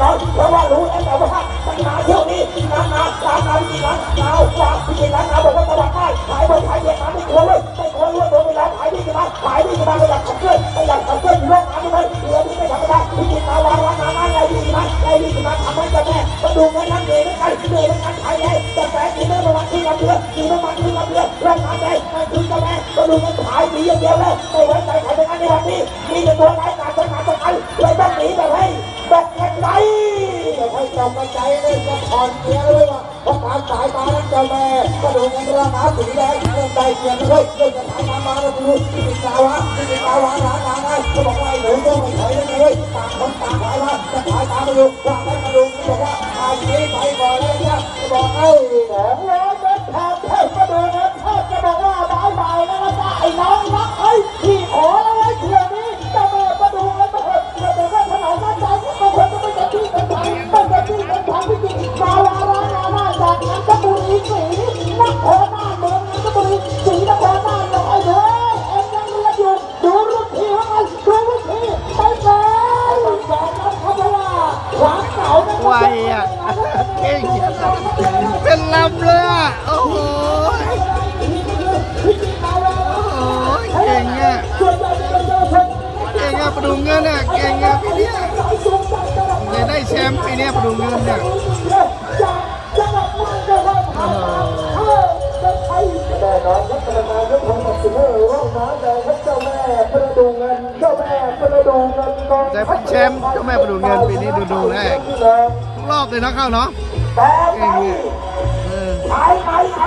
นอนเพราะว่ารู้แล้วแต่ว่าปัญหาเที่ยวนี้นานานานาวิธีนั้นนาววางวิธีนั้นนาบอกว่าตลาดได้ขายบนขายเด็กมาไม่กลัวเลยไม่กลัวเลยโดนไปแล้วขายดีกันมาขายดีกันมาไม่อยากขับเคลื่อนไม่อยากขับเคลื่อนอยู่โลกน้ำเลยเหลือที่ไม่ทำไม่ได้วิธีนาวางวางนานาไงดีมานไงดีกันมาทำให้กับแม่มาดูกันนั่นเหนื่อยด้วยกันเหนื่อยด้วยกันขายแน่แต่แฝงกินเนื้อประมาณครึ่งลำเรือกินประมาณครึ่งลำเรือโรงงานแดงนั่นคือเจ้าแม่มาดูกันขายดีอย่างเดียวแล้วไม่ไว้ใจใครทั้งนั้นในวันนี้มีแต่ตัวร้ายการใช้งานตัวไอ้เลย แบบแข็งใจให้เจ้ากระใจเลยจะผ่อนเกียร์เลยว่าเพราะการสายตานั้นเจ้าแม่ก็ดูเงินรามาสีแดงเงินใจเกียร์เลยเริ่มจะสายตามาแล้วดูที่ติดตาวะที่ติดตาวะร้าหนาไงก็บอกว่าไอ้หนูก็ไม่ถอยเลยเลยต่างคนต่างถอยมาจะสายตามาดูว่าไม่มาดูบอกว่าอาชีพไปก่อนเลยนะบอกเอ้ยแหมร้อย มาจากนั้นก็บุรีศรีนครหน้าเมืองนั้นก็บุรีศรีนครหน้าเมืองไอ้เด้อเอ็งยังเรียนอยู่ดูรุ่นพี่ว่าไงดูรุ่นพี่ไปเลยต้องยอมรับเขาเพราะว่างเก่าไวอะเก่งเป็นลำเลยอะโอ้โหเก่งอะเก่งอะประดูเงินอะเก่งอะพี่เนี่ยเลยได้แชมป์ปีนี้ประดูเงินเนี่ย แน่นอนครับกรรมการยกธงตัดสินให้ร่องน้ำแดงครับเจ้าแม่ประดูเงินเจ้าแม่ประดูเงินกองจะเป็นแชมป์เจ้าแม่ประดูเงินปีนี้ดูดูแรกทุกรอบเลยนะเข้าเนาะแต่เก่งเนี่ยเออไปไปไป